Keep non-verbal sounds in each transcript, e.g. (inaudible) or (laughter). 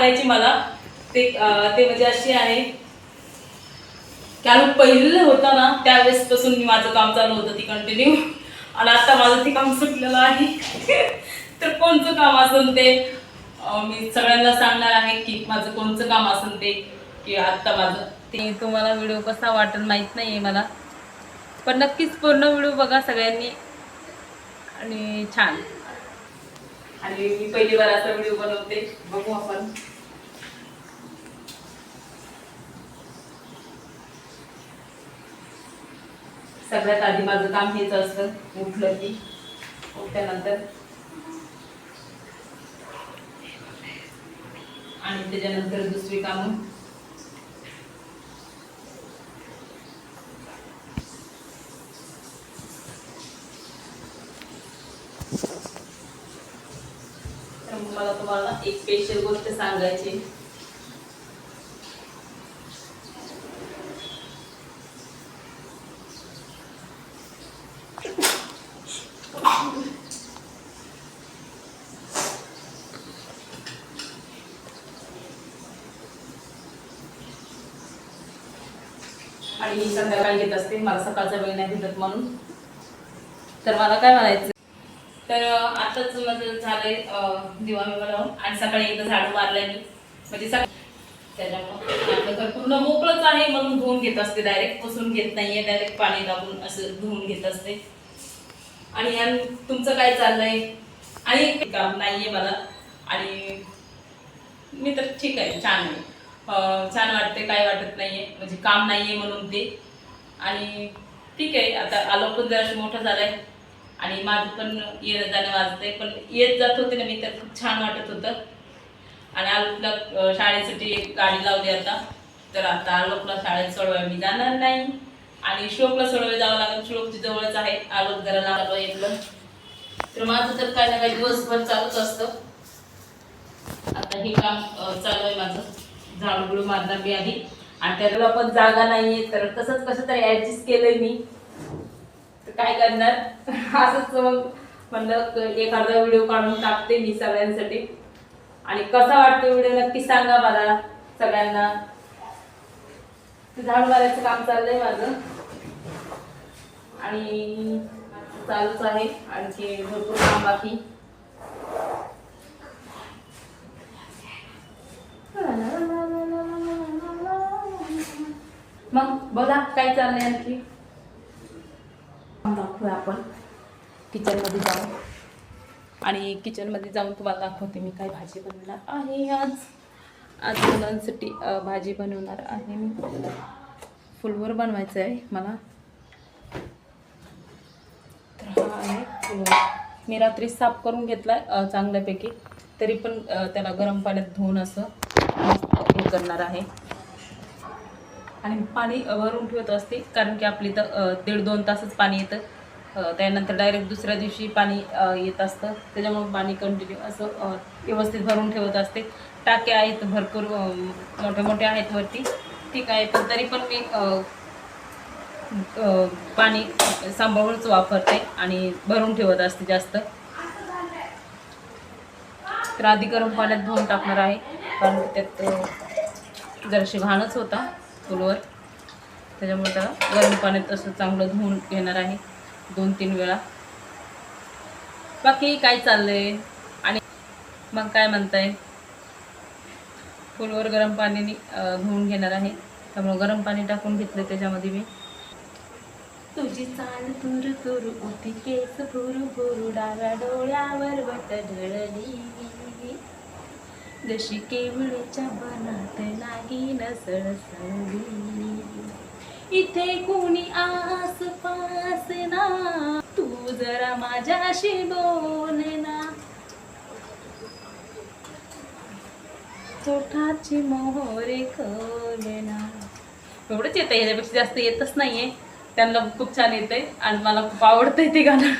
सांगायची मला. ते ते म्हणजे अशी आहे. कारण पहिलं होतं ना त्यावेळेस पासून मी माझं काम चालू होतं ती कंटिन्यू आणि आता माझं ते काम सुटलेलं आहे. तर कोणचं काम असून ते मी सगळ्यांना सांगणार आहे की माझं कोणचं काम असून ते की आत्ता माझं. ते तुम्हाला व्हिडिओ कसा वाटेल माहीत नाही आहे मला. पण नक्कीच पूर्ण व्हिडिओ बघा सगळ्यांनी. आणि छान. आणि मी पहिली बार असा व्हिडिओ बनवते. बघू आपण. सगळ्यात आधी माझं काम हेच असतं. उठलं की उठल्यानंतर. आणि त्याच्यानंतर दुसरी कामं. मला तुम्हाला एक स्पेशल गोष्ट सांगायची. आणि मी संध्याकाळी घेत असते. मला सकाळचा वेळ नाही भेटत म्हणून. तर मला काय म्हणायचं? तर आताच माझं झालंय दिवा मी आणि सकाळी एकदा झाडू मारलंय मी. म्हणजे सकाळी त्याच्यामुळं आपलं घर पूर्ण मोकळंच आहे म्हणून धुवून घेत असते. डायरेक्ट पुसून घेत नाहीये डायरेक्ट पाणी दाबून असं धुवून घेत असते. आणि यान तुमचं काय चाललंय? आणि काम नाहीये मला. आणि मी तर ठीक आहे छान आहे. छान वाटते काय वाटत नाहीये. म्हणजे काम नाहीये म्हणून ते. आणि ठीक आहे आता आलो पण जराशी मोठं झालंय. आणि माझं पण येणं जाणं वाजतंय पण येत जात होते ना मी तर खूप छान वाटत होतं. आणि आलोकला शाळेसाठी एक गाडी लावली आता. तर आता आलोकला शाळेत सोडवाय मी जाणार नाही. आणि श्लोकला सोडवायला जावं लागेल. श्लोकची जवळच आहे. आलोक जरा लागलो येतलं तर माझं तर काय ना काही दिवसभर चालूच असतं. आता हे काम चालू आहे माझं. झाडू गुडू मारणार मी आधी. आणि त्याला पण जागा नाहीये. तर तसंच कसं तरी ऍडजस्ट केलंय मी. काय करणार? (laughs) असंच मग म्हणलं एखादा व्हिडिओ काढून टाकते मी सगळ्यांसाठी. आणि कसा वाटतो व्हिडिओ नक्की सांगा मला सगळ्यांना. झाड मारायचं काम चाललंय माझं. आणि चालूच आहे आणखी भरपूर काम बाकी. मग बघा काय चाललंय आणखी? आपण किचनमध्ये जाऊन आणि किचनमध्ये जाऊन तुम्हाला दाखवते मी काय भाजी बनवणार आहे आज. आज मुलांसाठी भाजी बनवणार आहे मी. फुलवर बनवायचं आहे मला. तर हा आहे फुलवर. मी रात्री साफ करून घेतला आहे चांगल्यापैकी. तरी पण त्याला गरम पाण्यात धुवून असं हे करणार आहे. आणि पाणी वरून भरून ठेवत असते कारण की आपली तर दीड दोन तासच पाणी येतं. त्यानंतर डायरेक्ट दुसऱ्या दिवशी पाणी येत असतं. त्याच्यामुळे पाणी कंटिन्यू असं व्यवस्थित भरून ठेवत असते. टाक्या आहेत भरपूर मोठ्या मोठे मोठे आहेत वरती. ठीक आहे पण तरी पण मी पाणी सांभाळूनच वापरते आणि भरून ठेवत असते जास्त. तर आधी गरम पाण्यात धुवून टाकणार आहे. कारण त्यात जराशी घाणच होता फुलवर त्याच्यामुळे त्याला गरम पाण्यात असं चांगलं धुवून घेणार आहे. दोन तीन वेळा. बाकी काय चाललंय? आणि मग काय म्हणताय? फुलवर गरम पाण्याने धुवून घेणार आहे. त्यामुळे गरम पाणी टाकून घेतलं त्याच्यामध्ये मी. तुझी चाल तुर तुर उठी केस भुरू भुरू डाव्या डोळ्यावर बट ढळली. जशी केवळीच्या बनात नागिन सळसळली इथे कोणी आसपास ना तू जरा माझ्याशी बोल ना. चोठाची मोहरे खोले ना. एवढंच येतं याच्यापेक्षा जास्त येतच नाहीये. त्यांना खूप छान येतंय आणि मला खूप आवडतंय ते गाणं.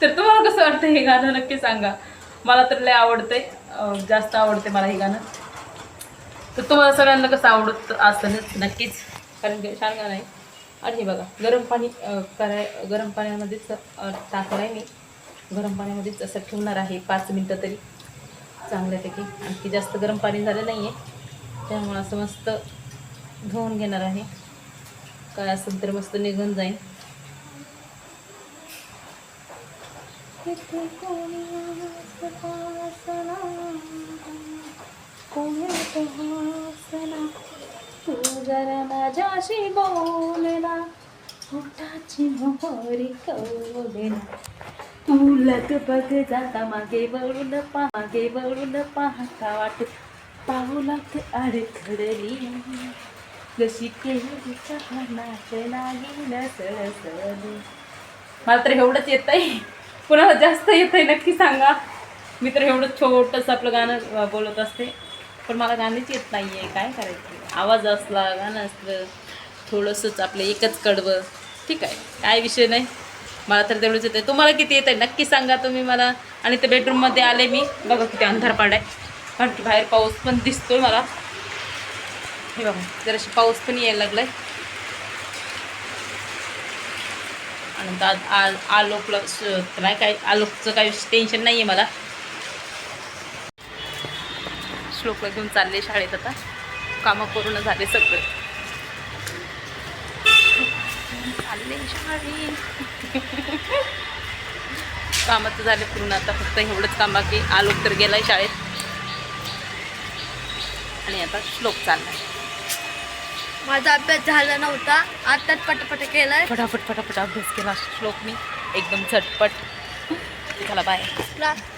तर तुम्हाला कसं वाटतं हे गाणं? नक्की सांगा. मला तर लय आवडतंय. जास्त आवडते मला हे गाणं. तर तुम्हाला सगळ्यांना कसं आवडत असतं नक्कीच. कारण की छान नाही आणि हे बघा गरम पाणी कराय गरम पाण्यामध्येच टाकणार आहे मी. गरम पाण्यामध्येच असं ठेवणार आहे पाच मिनटं तरी. चांगल्यापैकी. आणखी जास्त गरम पाणी झालं नाही आहे त्यामुळं असं मस्त धुवून घेणार आहे. काय असेल तर मस्त निघून जाईल. कोणी जरा माझ्याशी बोलला पोटाची मोहरी कवलेला तू लगबग जाता मागे वळून पहा मागे वळून पाहता वाट पाऊलात अडखडली जशी केली नाच नाही नसळसळली मात्र मला तर एवढंच येत आहे कुणाला जास्त येत आहे नक्की सांगा. मी तर एवढं छोटंसं आपलं गाणं बोलत असते पण मला गाणीच येत नाही आहे काय करायचं? आवाज असला गाणं असलं थोडंसंच आपलं एकच कडवं. ठीक आहे काय विषय नाही. मला तर तेवढंच येतं तुम्हाला किती येत आहे नक्की सांगा तुम्ही मला. आणि ते बेडरूममध्ये आले मी. बघा किती अंधार पाडाय. कारण बाहेर पाऊस पण दिसतोय मला. हे बघा जराशी पाऊस पण यायला लागलाय. आणि आज आ आलोकला नाही काय आलोकचं काही टेन्शन नाही आहे मला. श्लोकला घेऊन चालले शाळेत आता. कामं पूर्ण झाले सगळे. चालले कामं तर झाले पूर्ण आता फक्त एवढंच काम बाकी. आलोक तर गेलाय शाळेत. आणि आता श्लोक चाललाय. माझा अभ्यास झाला नव्हता आताच पटपट केलाय. फटाफट फटाफट अभ्यास केला. श्लोकनी एकदम झटपट. चला बाय